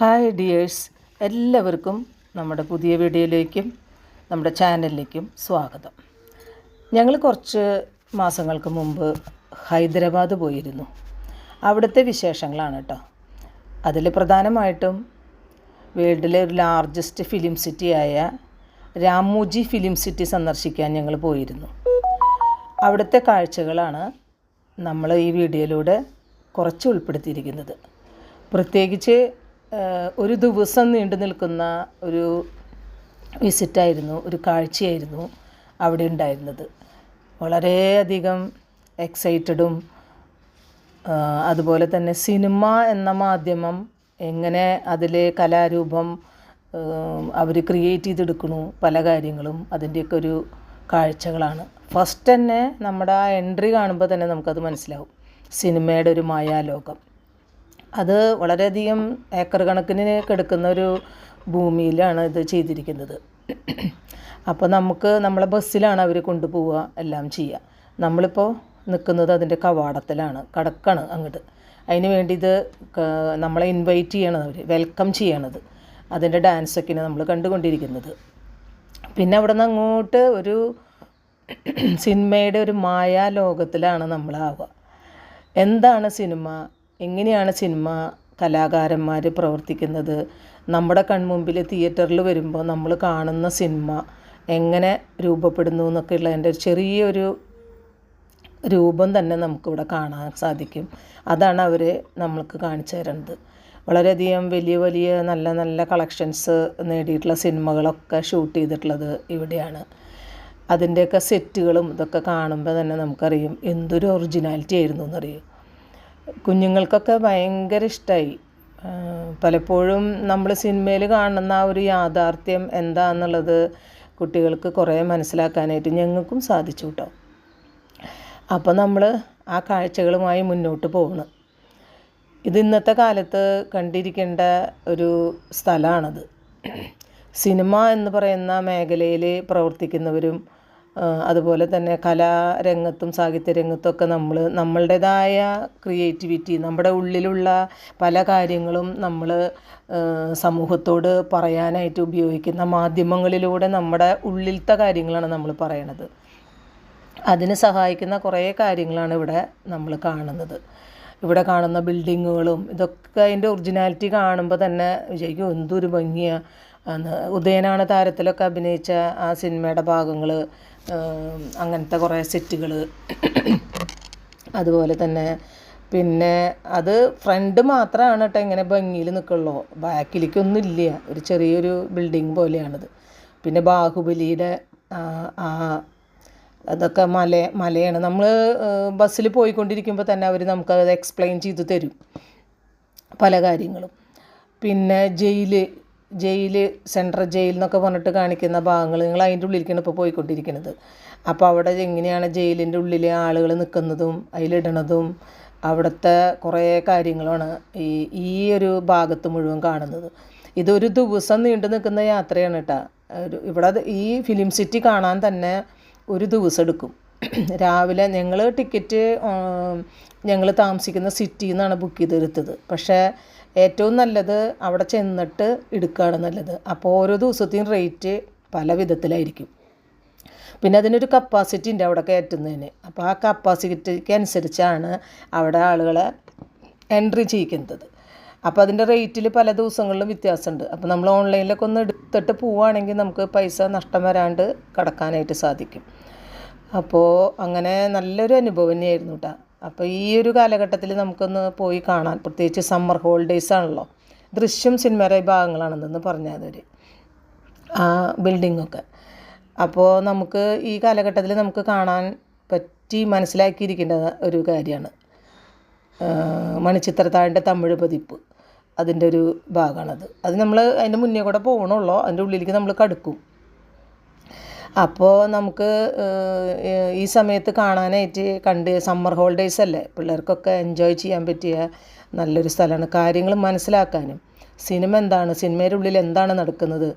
Hi dears എല്ലാവർക്കും നമ്മുടെ പുതിയ വീഡിയോയിലേക്കും നമ്മുടെ ചാനലിലേക്കും സ്വാഗതം. ഞങ്ങൾ കുറച്ച് മാസങ്ങൾക്ക് മുമ്പ് ഹൈദരാബാദ് പോയിരുന്നു. അവിടുത്തെ വിശേഷങ്ങളാണ് കേട്ടോ അതിൽ പ്രധാനമായിട്ടും വേൾഡിലെ ഒരു ലാർജസ്റ്റ് ഫിലിം സിറ്റിയായ രാമൂജി ഫിലിം സിറ്റി സന്ദർശിക്കാൻ ഞങ്ങൾ പോയിരുന്നു. അവിടുത്തെ കാഴ്ചകളാണ് നമ്മൾ ഈ വീഡിയോയിലൂടെ കുറച്ച് ഉൾപ്പെടുത്തിയിരിക്കുന്നത്. പ്രത്യേകിച്ച് ഒരു ദിവസം നീണ്ടു നിൽക്കുന്ന ഒരു വിസിറ്റായിരുന്നു ഒരു കാഴ്ചയായിരുന്നു അവിടെ ഉണ്ടായിരുന്നത്. വളരെയധികം എക്സൈറ്റഡും അതുപോലെ തന്നെ സിനിമ എന്ന മാധ്യമം എങ്ങനെ അതിലെ കലാരൂപം അവർ ക്രിയേറ്റ് ചെയ്തെടുക്കണു പല കാര്യങ്ങളും അതിന്റെയൊക്കെ ഒരു കാഴ്ചകളാണ്. ഫസ്റ്റ് തന്നെ നമ്മുടെ ആ എൻട്രി കാണുമ്പോൾ തന്നെ നമുക്കത് മനസ്സിലാവും. സിനിമയുടെ ഒരു മായാലോകം. അത് വളരെയധികം ഏക്കർ കണക്കിന് കിടക്കുന്ന ഒരു ഭൂമിയിലാണ് ഇത് ചെയ്തിരിക്കുന്നത്. അപ്പോൾ നമുക്ക് നമ്മളെ ബസ്സിലാണ് അവർ കൊണ്ടുപോവുക എല്ലാം ചെയ്യുക. നമ്മളിപ്പോൾ നിൽക്കുന്നത് അതിന്റെ കവാടത്തിലാണ് കടക്കാണ് അങ്ങോട്ട് അതിന് വേണ്ടി ഇത് നമ്മളെ ഇൻവൈറ്റ് ചെയ്യണത് അവർ വെൽക്കം ചെയ്യണത്. അതിന്റെ ഡാൻസൊക്കെയാണ് നമ്മൾ കണ്ടുകൊണ്ടിരിക്കുന്നത്. പിന്നെ അവിടെ നിന്ന് അങ്ങോട്ട് ഒരു സിനിമയുടെ ഒരു മായാ ലോകത്തിലാണ് നമ്മളാവുക. എന്താണ് സിനിമ? എങ്ങനെയാണ് സിനിമ കലാകാരന്മാർ പ്രവർത്തിക്കുന്നത്? നമ്മുടെ കൺമുമ്പിൽ തിയേറ്ററിൽ വരുമ്പോൾ നമ്മൾ കാണുന്ന സിനിമ എങ്ങനെ രൂപപ്പെടുന്നു എന്നൊക്കെയുള്ള എന്റെ ഒരു ചെറിയൊരു രൂപം തന്നെ നമുക്കിവിടെ കാണാൻ സാധിക്കും. അതാണ് അവർ നമ്മൾക്ക് കാണിച്ചു തരുന്നത്. വളരെയധികം വലിയ വലിയ നല്ല നല്ല കളക്ഷൻസ് നേടിയിട്ടുള്ള സിനിമകളൊക്കെ ഷൂട്ട് ചെയ്തിട്ടുള്ളത് ഇവിടെയാണ്. അതിന്റെയൊക്കെ സെറ്റുകളും ഇതൊക്കെ കാണുമ്പോൾ തന്നെ നമുക്കറിയും എന്തൊരു ഒറിജിനാലിറ്റി ആയിരുന്നു എന്നറിയും. കുഞ്ഞുങ്ങൾക്കൊക്കെ ഭയങ്കര ഇഷ്ടമായി പലപ്പോഴും നമ്മൾ സിനിമയിൽ കാണുന്ന ആ ഒരു യാഥാർത്ഥ്യം എന്താണെന്നുള്ളത് കുട്ടികൾക്ക് കുറേ മനസ്സിലാക്കാനായിട്ട് ഞങ്ങൾക്കും സാധിച്ചു കേട്ടോ അപ്പോൾ നമ്മൾ ആ കാഴ്ചകളുമായി മുന്നോട്ട് പോകണം ഇത് ഇന്നത്തെ കാലത്ത് കണ്ടിരിക്കേണ്ട ഒരു സ്ഥലമാണത് സിനിമ എന്ന് പറയുന്ന മേഖലയിൽ പ്രവർത്തിക്കുന്നവരും അതുപോലെ തന്നെ കലാരംഗത്തും സാഹിത്യരംഗത്തും ഒക്കെ നമ്മൾ നമ്മളുടേതായ ക്രിയേറ്റിവിറ്റി നമ്മുടെ ഉള്ളിലുള്ള പല കാര്യങ്ങളും നമ്മൾ സമൂഹത്തോട് പറയാനായിട്ട് ഉപയോഗിക്കുന്ന മാധ്യമങ്ങളിലൂടെ നമ്മുടെ ഉള്ളിലത്തെ കാര്യങ്ങളാണ് നമ്മൾ പറയണത്. അതിന് സഹായിക്കുന്ന കുറേ കാര്യങ്ങളാണ് ഇവിടെ നമ്മൾ കാണുന്നത്. ഇവിടെ കാണുന്ന ബിൽഡിങ്ങുകളും ഇതൊക്കെ അതിന്റെ ഒറിജിനാലിറ്റി കാണുമ്പോൾ തന്നെ വിചാരിക്കും എന്തൊരു ഭംഗിയാണ് ഉദയനാണ് താരത്തിലൊക്കെ അഭിനയിച്ച ആ സിനിമയുടെ ഭാഗങ്ങൾ അങ്ങനത്തെ കുറേ സെറ്റുകൾ അതുപോലെ തന്നെ പിന്നെ അത് ഫ്രണ്ട് മാത്രമാണ് കേട്ടോ ഇങ്ങനെ ഭംഗിയിൽ നിൽക്കുള്ളൂ ബാക്കിലേക്കൊന്നും ഇല്ല ഒരു ചെറിയൊരു ബിൽഡിംഗ് പോലെയാണിത്. പിന്നെ ബാഹുബലിയുടെ ആ, അതൊക്കെ മല മലയാണ്. നമ്മൾ ബസ്സിൽ പോയിക്കൊണ്ടിരിക്കുമ്പോൾ തന്നെ അവർ നമുക്കത് എക്സ്പ്ലെയിൻ ചെയ്ത് തരും. പല കാര്യങ്ങളും. പിന്നെ ജയിൽ ജയിൽ സെൻട്രൽ ജയിൽ എന്നൊക്കെ പറഞ്ഞിട്ട് കാണിക്കുന്ന ഭാഗങ്ങൾ നിങ്ങൾ അതിന്റെ ഉള്ളിലേക്കാണ് ഇപ്പോൾ പോയിക്കൊണ്ടിരിക്കുന്നത്. അപ്പോൾ അവിടെ എങ്ങനെയാണ് ജയിലിന്റെ ഉള്ളിൽ ആളുകൾ നിൽക്കുന്നതും അതിലിടണതും അവിടുത്തെ കുറേ കാര്യങ്ങളാണ് ഈ ഈ ഒരു ഭാഗത്ത് മുഴുവൻ കാണുന്നത്. ഇതൊരു ദിവസം നീണ്ടു നിൽക്കുന്ന യാത്രയാണ് കേട്ടോ. ഒരു ഇവിടെ ഈ ഫിലിം സിറ്റി കാണാൻ തന്നെ ഒരു ദിവസം എടുക്കും. രാവിലെ ഞങ്ങൾ ടിക്കറ്റ് ഞങ്ങൾ താമസിക്കുന്ന സിറ്റിയിൽ നിന്നാണ് ബുക്ക് ചെയ്തെടുത്തത്. പക്ഷേ ഏറ്റവും നല്ലത് അവിടെ ചെന്നിട്ട് എടുക്കുകയാണ് നല്ലത്. അപ്പോൾ ഓരോ ദിവസത്തെയും റേറ്റ് പല വിധത്തിലായിരിക്കും. പിന്നെ അതിനൊരു കപ്പാസിറ്റി ഉണ്ട് അവിടെ കയറ്റുന്നതിന്. അപ്പോൾ ആ കപ്പാസിറ്റിക്ക് അനുസരിച്ചാണ് അവിടെ ആളുകളെ എൻട്രി ചെയ്യിക്കുന്നത്. അപ്പോൾ അതിന്റെ റേറ്റിൽ പല ദിവസങ്ങളിലും വ്യത്യാസമുണ്ട്. അപ്പോൾ നമ്മൾ ഓൺലൈനിലൊക്കെ ഒന്ന് എടുത്തിട്ട് പോവുകയാണെങ്കിൽ നമുക്ക് പൈസ നഷ്ടം വരാണ്ട് കടക്കാനായിട്ട് സാധിക്കും. അപ്പോൾ അങ്ങനെ നല്ലൊരു അനുഭവം തന്നെയായിരുന്നു കേട്ടോ അപ്പോൾ ഈ ഒരു കാലഘട്ടത്തിൽ നമുക്കൊന്ന് പോയി കാണാൻ പ്രത്യേകിച്ച് സമ്മർ ഹോളിഡേയ്സ് ആണല്ലോ. ദൃശ്യം സിനിമയുടെ ഭാഗങ്ങളാണെന്ന് പറഞ്ഞാൽ ആ ബിൽഡിങ്ങൊക്കെ അപ്പോൾ നമുക്ക് ഈ കാലഘട്ടത്തിൽ നമുക്ക് കാണാൻ പറ്റി മനസ്സിലാക്കിയിരിക്കേണ്ട ഒരു കാര്യമാണ്. മണിച്ചിത്രത്താഴിന്റെ തമിഴ് പതിപ്പ് അതിന്റെ ഒരു ഭാഗമാണത്. അത് നമ്മൾ അതിന്റെ മുന്നേ കൂടെ പോകണുള്ളൂ. അതിന്റെ ഉള്ളിലേക്ക് നമ്മൾ കടുക്കും. അപ്പോൾ നമുക്ക് ഈ സമയത്ത് കാണാനായിട്ട് കണ്ട് സമ്മർ ഹോളിഡേയ്സ് അല്ലേ? പിള്ളേർക്കൊക്കെ എൻജോയ് ചെയ്യാൻ പറ്റിയ നല്ലൊരു സ്ഥലമാണ്. കാര്യങ്ങൾ മനസ്സിലാക്കാനും. സിനിമ എന്താണ്? സിനിമയുടെ ഉള്ളിൽ എന്താണ് നടക്കുന്നത്?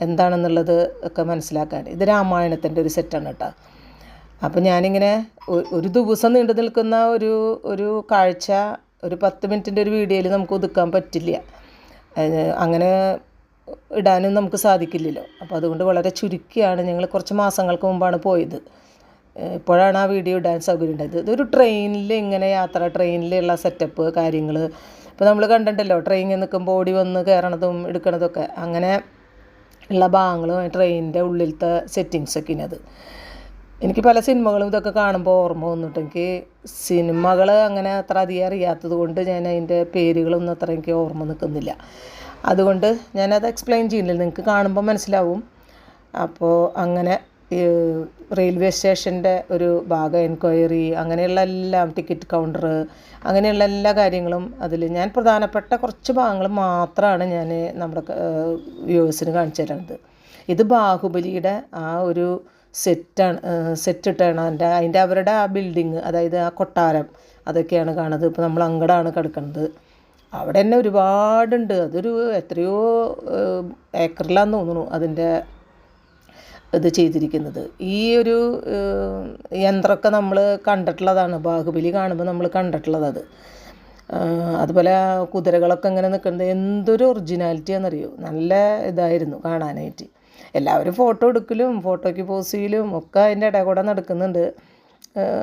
എന്താണെന്നുള്ളത് ഒക്കെ മനസ്സിലാക്കാൻ. ഇത് രാമായണത്തിന്റെ ഒരു സെറ്റാണ് കേട്ടോ അപ്പോൾ ഞാനിങ്ങനെ ഒരു ദിവസം നീണ്ടു നിൽക്കുന്ന ഒരു ഒരു കാഴ്ച ഒരു പത്ത് മിനിറ്റിന്റെ ഒരു വീഡിയോയിൽ നമുക്ക് ഒതുക്കാൻ പറ്റില്ല. അങ്ങനെ ഇടാനും നമുക്ക് സാധിക്കില്ലല്ലോ. അപ്പോൾ അതുകൊണ്ട് വളരെ ചുരുക്കിയാണ് ഞങ്ങൾ കുറച്ച് മാസങ്ങൾക്ക് മുമ്പാണ് പോയത്. ഇപ്പോഴാണ് ആ വീഡിയോ ഇടാൻ സൗകര്യം ഉണ്ടായത്. ഇതൊരു ട്രെയിനിൽ ഇങ്ങനെ യാത്ര ട്രെയിനിലുള്ള സെറ്റപ്പ് കാര്യങ്ങൾ ഇപ്പോൾ നമ്മൾ കണ്ടിട്ടുണ്ടല്ലോ ട്രെയിനിൽ നിൽക്കുമ്പോൾ ഓടി വന്ന് കയറണതും എടുക്കണതൊക്കെ. അങ്ങനെ ഉള്ള ഭാഗങ്ങളും ട്രെയിനിന്റെ ഉള്ളിലത്തെ സെറ്റിങ്സൊക്കെ ഇനത് എനിക്ക് പല സിനിമകളും ഇതൊക്കെ കാണുമ്പോൾ ഓർമ്മ വന്നിട്ട് എനിക്ക് സിനിമകൾ അങ്ങനെ അത്ര അധികം അറിയാത്തത് കൊണ്ട് ഞാൻ അതിന്റെ പേരുകളൊന്നും അത്ര എനിക്ക് ഓർമ്മ നിൽക്കുന്നില്ല അതുകൊണ്ട് ഞാനത് എക്സ്പ്ലെയിൻ ചെയ്യുന്നില്ല നിങ്ങൾക്ക് കാണുമ്പോൾ മനസ്സിലാവും. അപ്പോൾ അങ്ങനെ റെയിൽവേ സ്റ്റേഷന്റെ ഒരു ഭാഗം എൻക്വയറി അങ്ങനെയുള്ള എല്ലാം ടിക്കറ്റ് കൗണ്ടർ അങ്ങനെയുള്ള എല്ലാ കാര്യങ്ങളും അതിൽ ഞാൻ പ്രധാനപ്പെട്ട കുറച്ച് ഭാഗങ്ങൾ മാത്രമാണ് ഞാൻ നമ്മുടെ വ്യൂവേഴ്സിന് കാണിച്ചു തരുന്നത് ഇത് ബാഹുബലിയുടെ ആ ഒരു സെറ്റാണ് സെറ്റ് ഇട്ടാണ് അതിന്റെ അതിന്റെ അവരുടെ ആ ബിൽഡിങ് അതായത് ആ കൊട്ടാരം അതൊക്കെയാണ് കാണുന്നത്. ഇപ്പോൾ നമ്മൾ അങ്ങടാണ് കിടക്കുന്നത് അവിടെ തന്നെ ഒരുപാടുണ്ട്. അതൊരു എത്രയോ ഏക്കറിലാന്ന് തോന്നുന്നു അതിന്റെ ഇത് ചെയ്തിരിക്കുന്നത്. ഈ ഒരു യന്ത്രമൊക്കെ നമ്മൾ കണ്ടിട്ടുള്ളതാണ്. ബാഹുബലി കാണുമ്പോൾ നമ്മൾ കണ്ടിട്ടുള്ളത് അത് അതുപോലെ കുതിരകളൊക്കെ ഇങ്ങനെ നിൽക്കുന്നത് എന്തൊരു ഒറിജിനാലിറ്റി ആണെന്നറിയോ നല്ല ഇതായിരുന്നു കാണാനായിട്ട്. എല്ലാവരും ഫോട്ടോ എടുക്കലും ഫോട്ടോയ്ക്ക് പോസ് ചെയ്യലും ഒക്കെ അതിന്റെ ഇടയിൽ കൂടെ നടക്കുന്നുണ്ട്.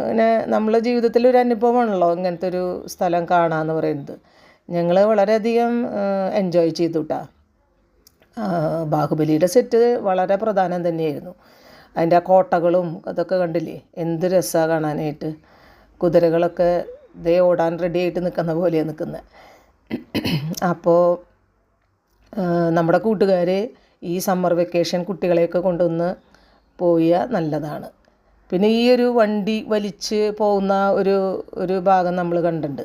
പിന്നെ നമ്മളെ ജീവിതത്തിൽ ഒരു അനുഭവമാണല്ലോ ഇങ്ങനത്തെ ഒരു സ്ഥലം കാണാമെന്ന് പറയുന്നത്. ഞങ്ങൾ വളരെയധികം എൻജോയ് ചെയ്തു കേട്ടോ ബാഹുബലിയുടെ സെറ്റ് വളരെ പ്രധാനം തന്നെയായിരുന്നു. അതിന്റെ ആ കോട്ടകളും അതൊക്കെ കണ്ടില്ലേ? എന്ത് രസമാണ് കാണാനായിട്ട്. കുതിരകളൊക്കെ ദേ ഓടാൻ റെഡി ആയിട്ട് നിൽക്കുന്ന പോലെയാണ് നിൽക്കുന്നത് അപ്പോൾ നമ്മുടെ കൂട്ടുകാർ ഈ സമ്മർ വെക്കേഷൻ കുട്ടികളെയൊക്കെ കൊണ്ടുവന്ന് പോയാൽ നല്ലതാണ്. പിന്നെ ഈ ഒരു വണ്ടി വലിച്ച് പോകുന്ന ഒരു ഒരു ഭാഗം നമ്മൾ കണ്ടിട്ടുണ്ട്.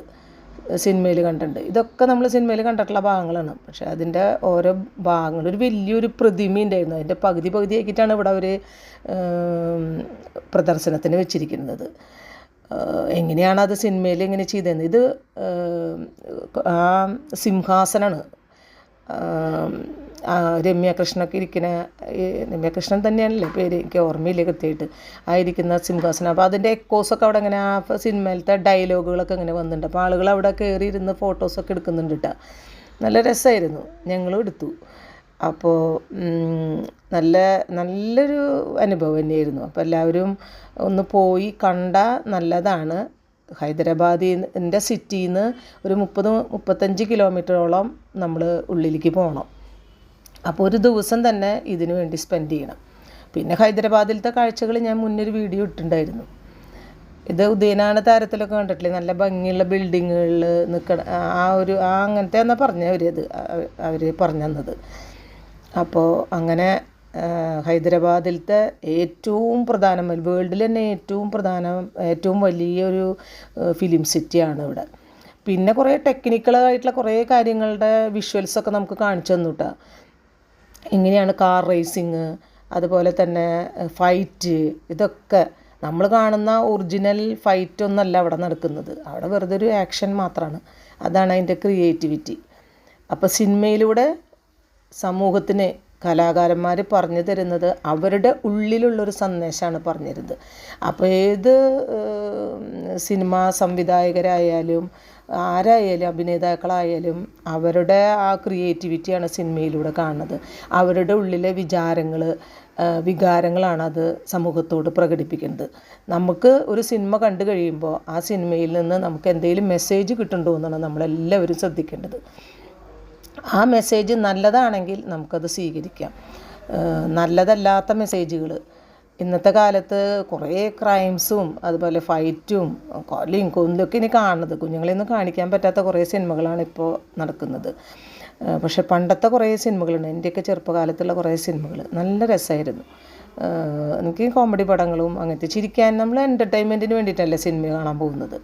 സിനിമയിൽ കണ്ടിട്ടുണ്ട്. ഇതൊക്കെ നമ്മൾ സിനിമയിൽ കണ്ടിട്ടുള്ള ഭാഗങ്ങളാണ്. പക്ഷേ അതിന്റെ ഓരോ ഭാഗങ്ങൾ ഒരു വലിയൊരു പ്രതിമ ഉണ്ടായിരുന്നു. അതിന്റെ പകുതി പകുതി ആക്കിയിട്ടാണ് ഇവിടെ അവർ പ്രദർശനത്തിന് വെച്ചിരിക്കുന്നത്. എങ്ങനെയാണ് അത് സിനിമയിൽ എങ്ങനെ ചെയ്തതെന്ന്. ഇത് ആ സിംഹാസനമാണ് ആം, കൃഷ്ണൊക്കെ ഇരിക്കുന്ന രമ്യ കൃഷ്ണൻ തന്നെയാണല്ലേ പേര്? എനിക്ക് ഓർമ്മയില്ല കൃത്യമായിട്ട്. ആ ഇരിക്കുന്ന സിംഹാസനം അപ്പോൾ അതിന്റെ എക്കോസൊക്കെ അവിടെ ഇങ്ങനെ ആ സിനിമയിലത്തെ ഡയലോഗുകളൊക്കെ ഇങ്ങനെ വന്നിട്ടുണ്ട്. അപ്പോൾ ആളുകൾ അവിടെ കയറി ഇരുന്ന് ഫോട്ടോസൊക്കെ എടുക്കുന്നുണ്ട് കേട്ടോ നല്ല രസമായിരുന്നു ഞങ്ങളും എടുത്തു. അപ്പോൾ നല്ല നല്ലൊരു അനുഭവം തന്നെയായിരുന്നു. അപ്പോൾ എല്ലാവരും ഒന്ന് പോയി കണ്ട നല്ലതാണ്. ഹൈദരാബാദിന്റെ സിറ്റിയിൽ നിന്ന് ഒരു മുപ്പത് മുപ്പത്തഞ്ച് കിലോമീറ്ററോളം നമ്മൾ ഉള്ളിലേക്ക് പോകണം അപ്പോൾ ഒരു ദിവസം തന്നെ ഇതിനു വേണ്ടി സ്പെൻഡ് ചെയ്യണം. പിന്നെ ഹൈദരാബാദിലത്തെ കാഴ്ചകൾ ഞാൻ മുന്നൊരു വീഡിയോ ഇട്ടിട്ടുണ്ടായിരുന്നു. ഇത് ഉദയനാണ് താരത്തിലൊക്കെ കണ്ടിട്ടില്ലേ? നല്ല ഭംഗിയുള്ള ബിൽഡിങ്ങുകളിൽ നിൽക്കണ ആ ഒരു ആ അങ്ങനത്തെ എന്നാ പറഞ്ഞവരത് അവർ പറഞ്ഞു തന്നത്. അപ്പോൾ അങ്ങനെ ഹൈദരാബാദിലത്തെ ഏറ്റവും പ്രധാനം വേൾഡിൽ തന്നെ ഏറ്റവും പ്രധാന ഏറ്റവും വലിയൊരു ഫിലിം സിറ്റിയാണ് ഇവിടെ. പിന്നെ കുറേ ടെക്നിക്കലായിട്ടുള്ള കുറേ കാര്യങ്ങളുടെ വിഷ്വൽസൊക്കെ നമുക്ക് കാണിച്ചു തന്നു കേട്ടോ ഇങ്ങനെയാണ് കാർ റേസിങ് അതുപോലെ തന്നെ ഫൈറ്റ് ഇതൊക്കെ. നമ്മൾ കാണുന്ന ഒറിജിനൽ ഫൈറ്റ് ഒന്നല്ല അവിടെ നടക്കുന്നത്. അവിടെ വെറുതെ ഒരു ആക്ഷൻ മാത്രമാണ് അതാണ് അതിന്റെ ക്രിയേറ്റിവിറ്റി അപ്പോൾ സിനിമയിലൂടെ സമൂഹത്തിന് കലാകാരന്മാർ പറഞ്ഞു തരുന്നത് അവരുടെ ഉള്ളിലുള്ളൊരു സന്ദേശമാണ് പറഞ്ഞു തരുന്നത് അപ്പോൾ ഏത് സിനിമാ സംവിധായകരായാലും ആരായാലും അഭിനേതാക്കളായാലും അവരുടെ ആ ക്രിയേറ്റിവിറ്റിയാണ് സിനിമയിലൂടെ കാണുന്നത്. അവരുടെ ഉള്ളിലെ വിചാരങ്ങൾ വികാരങ്ങളാണ് അത് സമൂഹത്തോട് പ്രകടിപ്പിക്കുന്നത്. നമുക്ക് ഒരു സിനിമ കണ്ടു കഴിയുമ്പോൾ ആ സിനിമയിൽ നിന്ന് നമുക്ക് എന്തെങ്കിലും മെസ്സേജ് കിട്ടുന്നുണ്ടോ എന്നാണ് നമ്മളെല്ലാവരും ശ്രദ്ധിക്കേണ്ടത്. ആ മെസ്സേജ് നല്ലതാണെങ്കിൽ നമുക്കത് സ്വീകരിക്കാം. നല്ലതല്ലാത്ത മെസ്സേജുകൾ ഇന്നത്തെ കാലത്ത് കുറേ ക്രൈംസും അതുപോലെ ഫൈറ്റും കൊലയും കൊല്ലൊക്കെ ഇനി കാണുന്നത്. കുഞ്ഞുങ്ങളെയൊന്നും കാണിക്കാൻ പറ്റാത്ത കുറേ സിനിമകളാണ് ഇപ്പോൾ നടക്കുന്നത്. പക്ഷേ പണ്ടത്തെ കുറേ സിനിമകളുണ്ട്. എന്റെയൊക്കെ ചെറുപ്പകാലത്തുള്ള കുറേ സിനിമകൾ നല്ല രസമായിരുന്നു. എനിക്ക് കോമഡി പടങ്ങളും അങ്ങനത്തെ ചിരിക്കാൻ നമ്മൾ എന്റർടൈൻമെന്റിന് വേണ്ടിയിട്ടല്ലേ സിനിമ കാണാൻ പോകുന്നത്.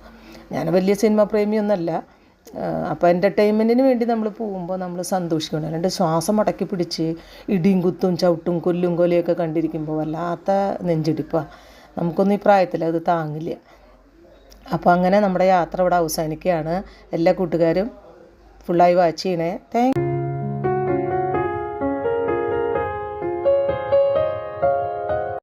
ഞാൻ വലിയ സിനിമ പ്രേമിയൊന്നുമല്ല. അപ്പോൾ എന്റർടൈൻമെന്റിന് വേണ്ടി നമ്മൾ പോകുമ്പോൾ നമ്മൾ സന്തോഷിക്കണം. അല്ലാണ്ട് ശ്വാസം അടക്കി പിടിച്ച് ഇടിയും കുത്തും ചവിട്ടും കൊല്ലും കൊലയൊക്കെ കണ്ടിരിക്കുമ്പോൾ വല്ലാത്ത നെഞ്ചിടിപ്പാണ് നമുക്കൊന്നും ഈ പ്രായത്തിൽ അത് താങ്ങില്ല. അപ്പോൾ അങ്ങനെ നമ്മുടെ യാത്ര ഇവിടെ അവസാനിക്കുകയാണ്. എല്ലാ കൂട്ടുകാരും ഫുള്ളായി വാച്ച് ചെയ്യണേ. താങ്ക്